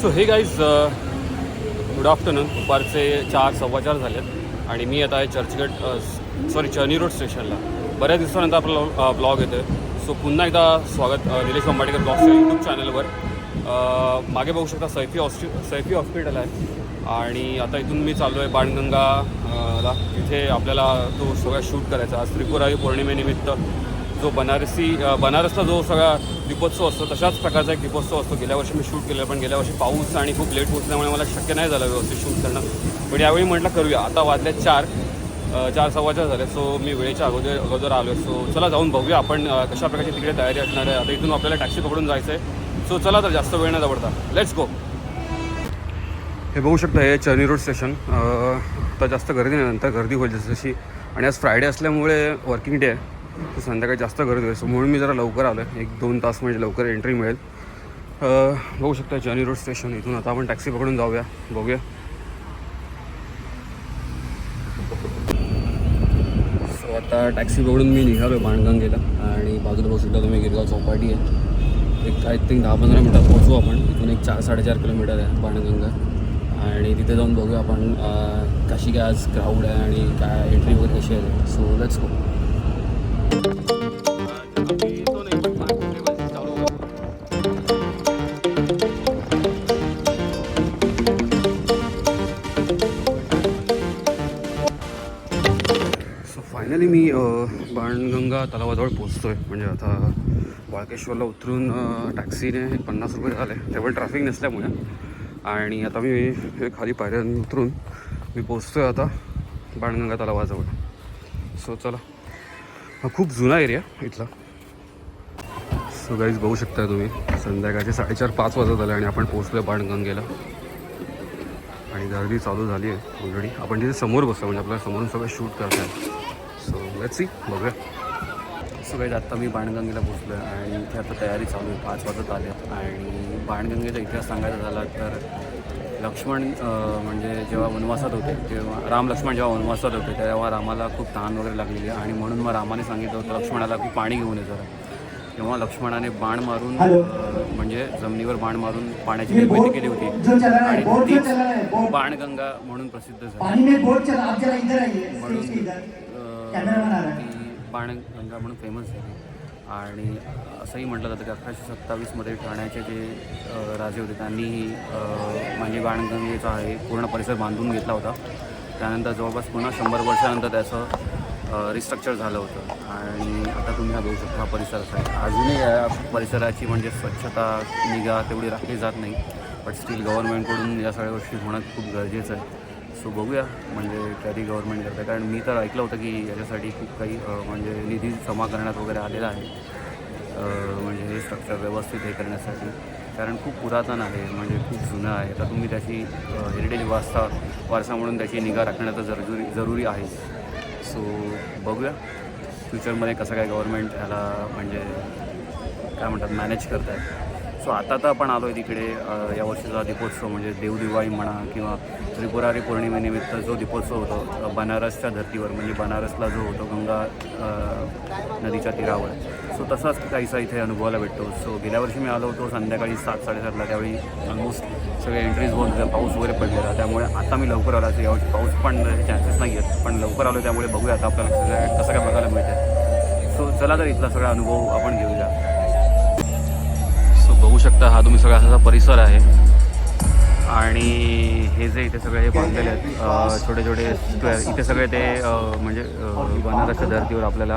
So हे guys good afternoon दुपारचे चार सव्वा चार झालेत. आणि मी आता आहे चर्चगेट सॉरी चर्नी रोड स्टेशनला. बऱ्याच दिवसानंतर आपला ब्लॉग येतो आहे सो पुन्हा एकदा स्वागत निलेश अंबाडेकर ब्लॉगच्या यूट्यूब चॅनलवर. मागे बघू शकता सैफी हॉस्पि सैफी हॉस्पिटल आहे. आणि आता इथून मी चाललो आहे बाणगंगा ला. तिथे आपल्याला तो सगळा शूट करायचा आज त्रिपुरारी पौर्णिमेनिमित्त जो बनारसी बनारसचा बनारसला जो सगळा दीपोत्सव असतो तशाच प्रकारचा एक दीपोत्सव असतो. गेल्या वर्षी मी शूट केलेला पण गेल्या वर्षी पाऊस आणि खूप लेट पोचल्यामुळे मला शक्य नाही झालं व्यवस्थित शूट करणं. पण यावेळी म्हटलं करूया. आता वाजल्या चार चार सव्वाच्या झाले. सो मी वेळेच्या अगोदर अगोदर आलो आहे सो चला जाऊन बघूया आपण कशा प्रकारची तिकडे तयारी असणार आहे. आता इथून आपल्याला टॅक्सी पकडून जायचं आहे सो चला तर जास्त वेळ न दवडता लेट्स गो हे बघू शकता हे चर्नी रोड स्टेशन. आता जास्त गर्दी नाही नंतर गर्दी होईल जशी जशी आणि आज फ्रायडे असल्यामुळे वर्किंग डे आहे. तर संध्याकाळी जास्त गर्दी होईल. सो म्हणून मी जरा लवकर आलो आहे एक दोन तास म्हणजे लवकर एंट्री मिळेल. बघू शकता चर्नी रोड स्टेशन. इथून आता आपण टॅक्सी पकडून जाऊया. बघूया. सो आता टॅक्सी पकडून मी निघालो आहे बाणगंगेला. आणि बाजूला बघू शकता तुम्ही गिरगाव चौपाटी आहे. एक आय थिंक दहा पंधरा मिनटात पोहोचू आपण. इथून एक चार साडेचार किलोमीटर आहे बाणगंगा. आणि तिथे जाऊन बघूया आपण कशी काय आज क्राऊड आहे आणि काय एंट्री वगैरे कशी आहे. So let's go so finally मी बाणगंगा तलावाजवळ पोचतो आहे म्हणजे आता बाळकेश्वरला उतरून टॅक्सीने पन्नास रुपये झाले. तेव्हा ट्रॅफिक नसल्यामुळे. आणि आता मी हे खाली पायऱ्यांनी उतरून मी पोचतो आहे आता बाणगंगा तलावाजवळ. सो चला. हा खूप जुना एरिया इथला. सो गाईज बघू शकता तुम्ही. संध्याकाळचे साडेचार पाच वाजत आले आणि आपण पोचलो आहे बाणगंगेला. आणि गर्दी चालू झाली आहे ऑलरेडी आपण तिथे समोर बसतो म्हणजे आपल्याला समोरून सगळं शूट करता येईल सो लेट्स सी बघूया. सो काही आत्ता मी बाणगंगेला पोचलो आहे आणि इथे आता तयारी चालू आहे. पाच वाजत आले आणि बाणगंगेचा इतिहास सांगायचा झाला तर लक्ष्मण म्हणजे जेव्हा वनवासात होते तेव्हा राम लक्ष्मण जेव्हा वनवासात होते तेव्हा रामाला खूप तहान वगैरे लागलेली आहे आणि म्हणून मग रामाने सांगितलं होतं लक्ष्मणाला खूप पाणी घेऊन येतं तेव्हा लक्ष्मणाने बाण मारून म्हणजे जमिनीवर बाण मारून पाण्याची निर्मिती केली होती. आणि तीच बाणगंगा म्हणून प्रसिद्ध झाली. जरा म्हणून स्टेज के म्हणून फेमस झाली आणि असंही म्हटलं जातं की अठराशे सत्तावीसमध्ये ठाण्याचे जे राजे होते त्यांनीही म्हणजे बाणगंगेचा हे पूर्ण परिसर बांधून घेतला होता. त्यानंतर जवळपास पुन्हा शंभर वर्षानंतर त्याचं रिस्ट्रक्चर झालं होतं. आणि आता तुम्ही हा बघू शकता हा परिसर आहे. अजूनही या परिसराची म्हणजे स्वच्छता निगा तेवढी राखली जात नाही. बट स्टील गव्हर्नमेंटकडून या सगळ्या गोष्टी होणं खूप गरजेचं आहे. सो बघूया म्हणजे कधी गव्हर्नमेंट करतं कारण मी तर ऐकलं होतं की याच्यासाठी खूप काही म्हणजे निधी जमा करण्यात वगैरे आलेला आहे. म्हणजे हे स्ट्रक्चर व्यवस्थित हे करण्यासाठी. कारण खूप पुरातन आहे म्हणजे खूप जुनं आहे. तर तुम्ही त्याची हेरिटेज वारसा वारसा म्हणून त्याची निगा राखणं तर जरुरी जरुरी आहे. सो बघूया फ्युचरमध्ये कसं काय गव्हर्नमेंट ह्याला म्हणजे काय म्हणतात मॅनेज करत आहे सो आता तर आपण आलो आहे तिकडे यावर्षीचा या वर्षीचा दीपोत्सव म्हणजे देवदिवाळी म्हणा किंवा त्रिपुरारी पौर्णिमेनिमित्त जो दीपोत्सव होतो बनारसच्या धर्तीवर म्हणजे बनारसला जो होतो गंगा नदीच्या तीरावर. सो तसाच काहीसा इथे अनुभवायला भेटतो. सो गेल्या वर्षी मी आलो होतो संध्याकाळी सात साडेसातला. त्यावेळी ऑलमोस्ट सगळे एंट्रीज होत होत्या पाऊस वगैरे पडलेला. त्यामुळे आता मी लवकर आलो. तर यावर्षी पाऊस पण चान्सेस नाही आहेत. पण लवकर आलो त्यामुळे बघूया आता आपल्याला कसं काय बघायला मिळतं सो चला तर इथला सगळा अनुभव आपण घेऊया. बघू शकता हा तुम्ही सगळा असा परिसर आहे. आणि हे जे इथे सगळे हे बांधलेले आहेत छोटे छोटे स्क्वेअर इथे सगळे ते म्हणजे बनारसच्या धर्तीवर आपल्याला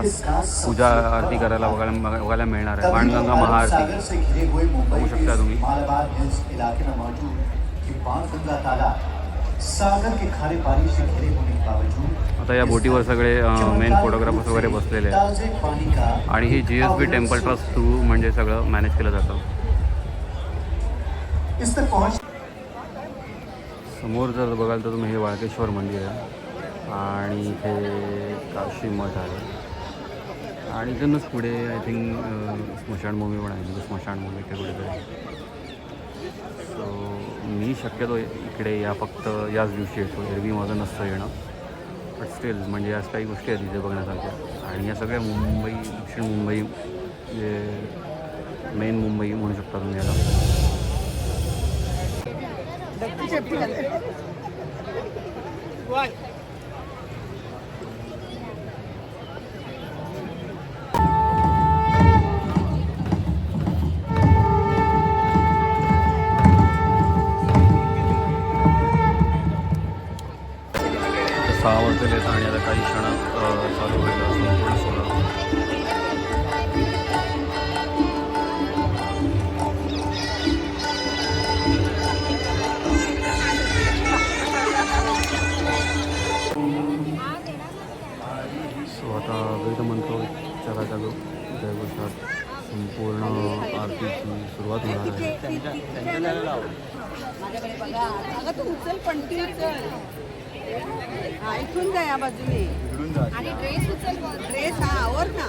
पूजा आरती करायला बघायला बघायला मिळणार आहे. बाणगंगा महाआरती. बघू शकता तुम्ही. आता या बोटीवर सगळे मेन फोटोग्राफर्स वगैरे बसलेले आहेत. आणि ही G S B temple trust through म्हणजे सगळं मॅनेज केलं जातं. इस तक पहुंच समोर जर बघाल तर तुम्ही हे वाळकेश्वर मंदिर आहे. आणि इथे काशी मठ आहे. आणि इथूनच पुढे आय थिंक स्मशानभूमी पण आहे. म्हणजे स्मशानभूमी ते कुठेतरी सो मी शक्यतो इकडे या फक्त याच दिवशी येतो. एरवी माझं नसतं येणं. बट स्टील म्हणजे याच काही गोष्टी आहेत तिथे बघण्यासारख्या. आणि या सगळ्या मुंबई दक्षिण मुंबई जे मेन मुंबई म्हणू शकता तुम्ही याला. డబ్బు చెప్పు ਸਾਵਰ ਦੇ ਲੈ ਥਾਣਿਆਂ ਦਾ ਕਾਈ ਸ਼ਣਾ पंटीची सुरुवात होणार आहे. ऐकून जा. या बाजूने आणि ड्रेस उचल ड्रेस हा आवर ना.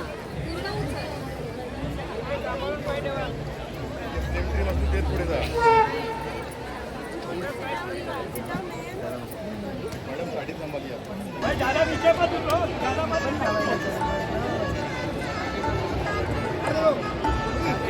मॅडम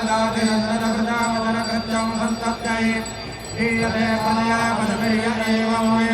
प्रजापदाचनन्दनप्रजापदनकृत्यं सन्तप्तये ीयते फलया पदभिर्य एव मे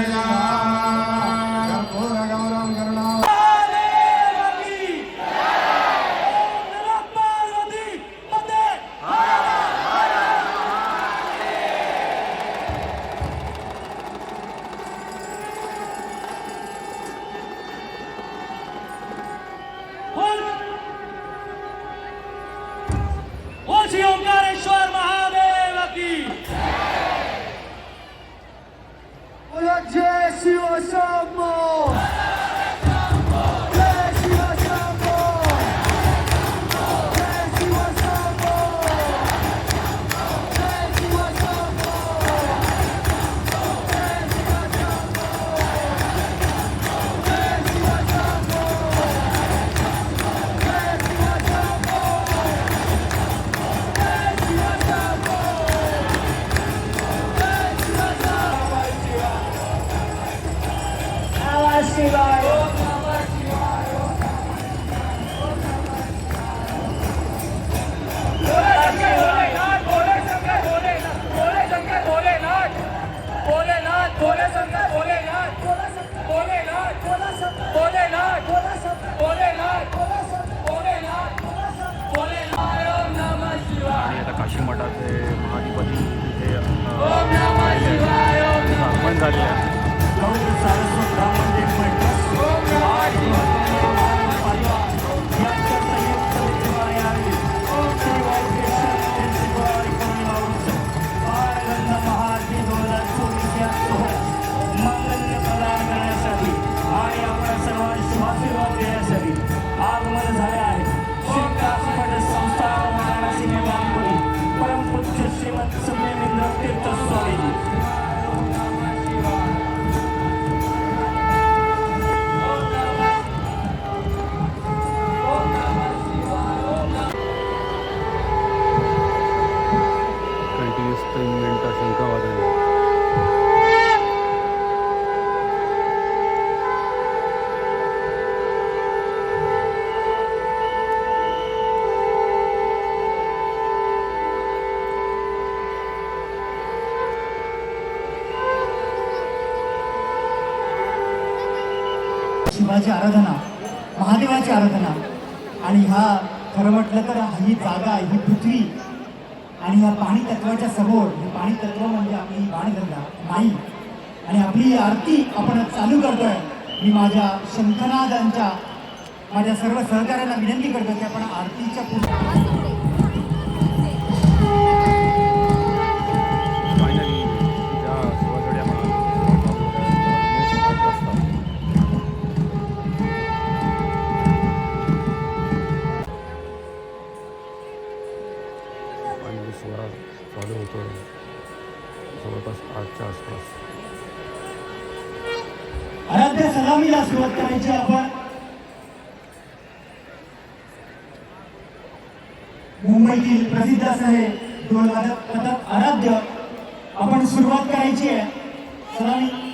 काशी मठाचे महाधिपती तिथे आगमन झाले आहे शिवाची आराधना महादेवाची आराधना. आणि ह्या खरं म्हटलं तर ही जागा ही पृथ्वी आणि ह्या पाणी तत्वाच्या समोर हे पाणी तत्व म्हणजे आपली बाणगंगा माई. आणि आपली ही आरती आपण चालू करतोय. मी माझ्या शंखनादांच्या माझ्या सर्व सहकाऱ्यांना विनंती करतो की आपण आरतीच्या पुढे चालू होतो. आहे जवळपास आठच्या आसपास. आराध्य सलामीला सुरुवात करायची आपण. मुंबईतील प्रसिद्ध असं हे ढोलवादक पथक आराध्य आपण सुरुवात करायची आहे. सलामी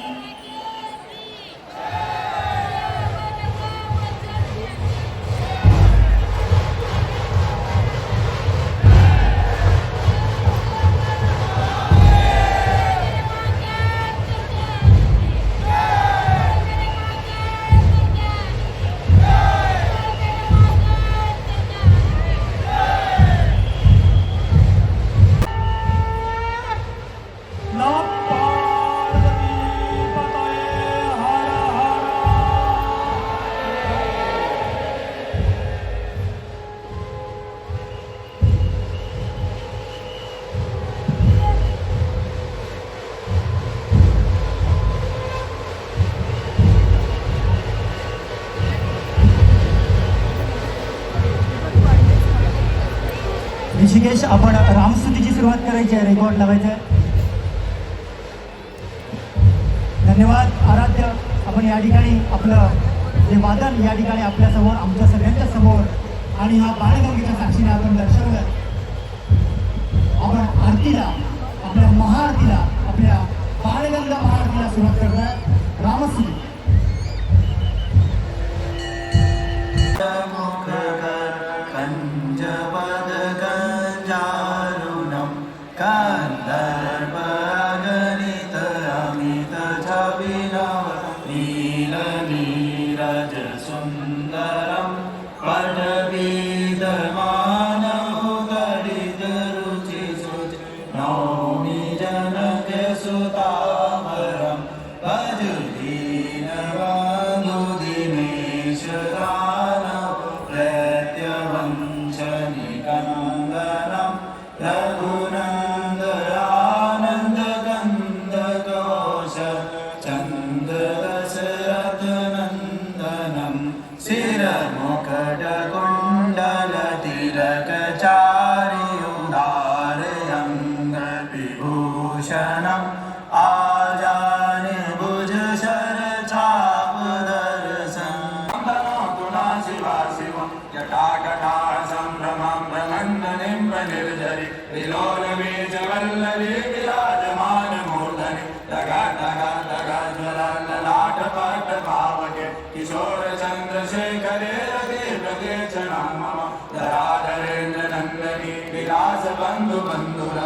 रेकॉर्ड लावायचा आहे. धन्यवाद आराध्य. आपण या ठिकाणी आपलं जे वादन या ठिकाणी आपल्यासमोर आमच्या सगळ्यांच्या समोर आणि हा बाळगंगेच्या साक्षीने आपण दर्शवलं. आपण आरतीला आपल्या महाआरतीला आपल्या बाळगंगा महाआरतीला सुरुवात करतोय. रामस्तुती जटाकटा सम्भ्रमं भ्रमन्दनिम्ब निर्जरि विलोलबीजवल्लरी विराजमानमूर्धनि। दगा दगा दगा ज्वलल्ललाटपट पावके। किशोरचन्द्रशेखरे रति प्रतीक्षणं मम। धराधरेन्द्र नन्दनी विलास बन्धु बन्धुर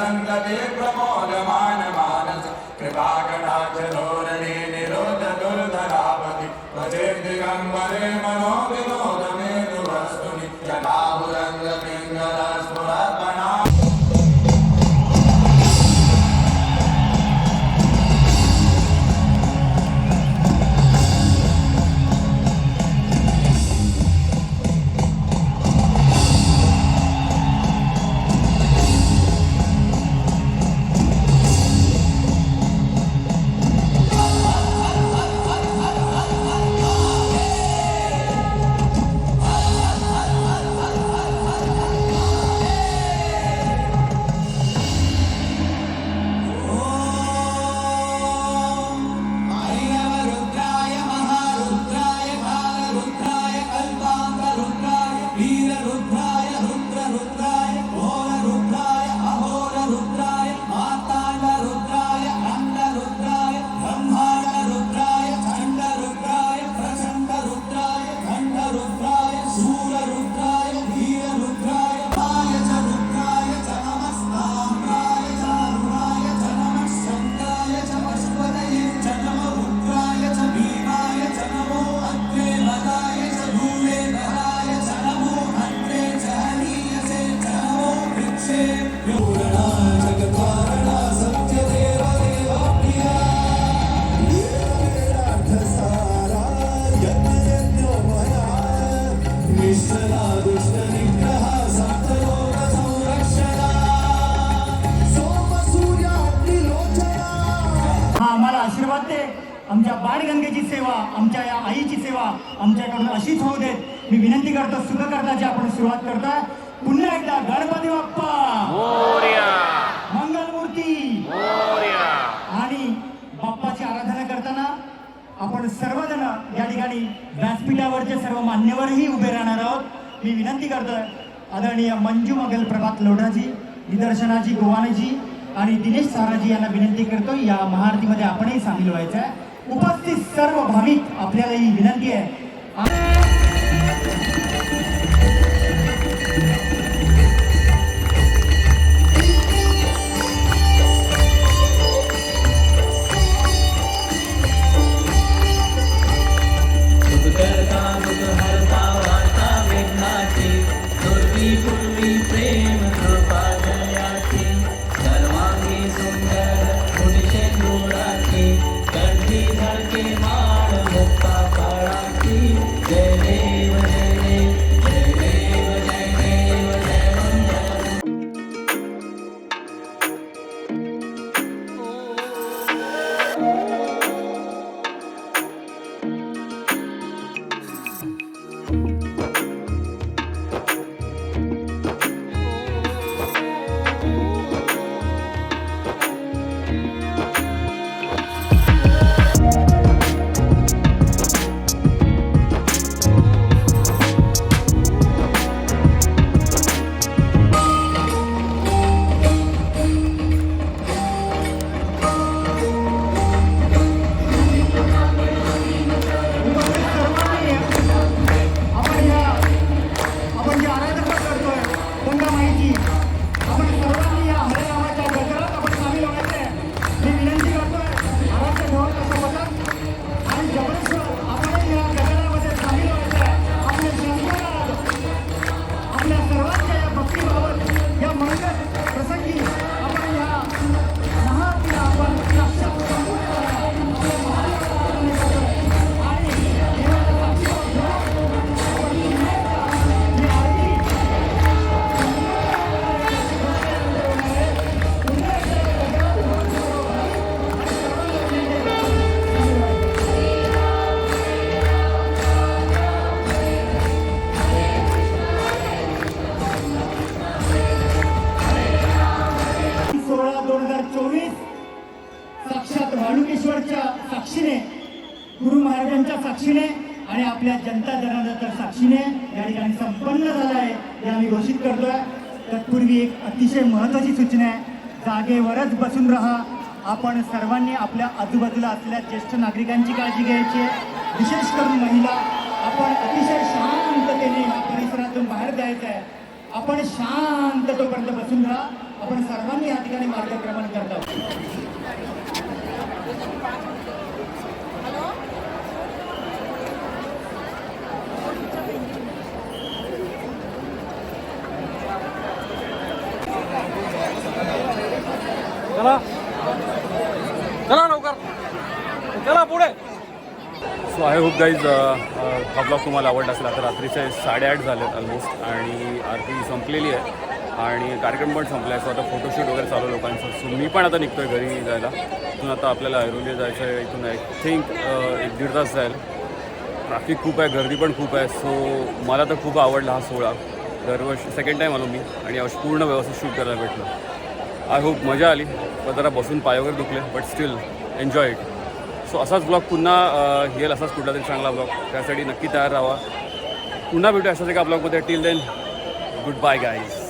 सन्तति प्रमोदमान मानस कृपाकटाक्ष धोरणे निरोध दुर्धरावति भजे दिगम्बरे मनो आशीर्वाद दे. आमच्या बाणगंगेची सेवा आमच्या या आईची सेवा आमच्याकडून अशीच होऊ देत. मी विनंती करतो सुखकर्ताची आपण सुरुवात करता पुन्हा एकदा गणपती बाप्पा! आपण सर्वजण या ठिकाणी व्यासपीठावरचे सर्व मान्यवरही उभे राहणार आहोत मी विनंती करतोय आदरणीय मंजू मगल प्रभात लोढाजी निदर्शनाजी गोवानेजी आणि दिनेश साराजी यांना विनंती करतो या महाआरतीमध्ये आपणही सामील व्हायचं आहे. उपस्थित सर्व भाविक आपल्याला ही विनंती आहे. सर्वांनी आपल्या आजूबाजूला असलेल्या ज्येष्ठ नागरिकांची काळजी घ्यायची आहे. विशेष करून महिला आपण अतिशय शांततेने या परिसरातून बाहेर जायचं आहे. आपण शांत तोपर्यंत बसून राहा. आपण सर्वांनी या ठिकाणी मार्गक्रमण करतो चला. चला लवकर. चला पुढे. सो आय होप गाईज हा ब्लॉग तुम्हाला आवडला असेल. आता रात्रीचे साडेआठ झालेत ऑलमोस्ट आणि आरती संपलेली आहे. आणि कार्यक्रम पण संपला आहे सो आता फोटोशूट वगैरे चालू लोकांचं. सो मी पण आता निघतोय घरी जायला. इथून आता आपल्याला ऐरोली जायचं आहे इथून आय थिंक uh, एक दीड तास जाईल. ट्रॅफिक खूप आहे. गर्दी पण खूप आहे. सो मला तर खूप आवडला हा सोहळा. दरवर्षी सेकंड टाईम आलो मी. आणि यावर्षी पूर्ण व्यवस्थित शूट करायला भेटलं. आय होप मजा आली. पण जरा बसून पाय वगैरे दुखले but still enjoy it so असाच ब्लॉग पुन्हा येईल असाच कुठला तरी चांगला ब्लॉग त्यासाठी नक्की तयार राहा. पुन्हा भेटू अशाच एका ब्लॉगमध्ये till then goodbye guys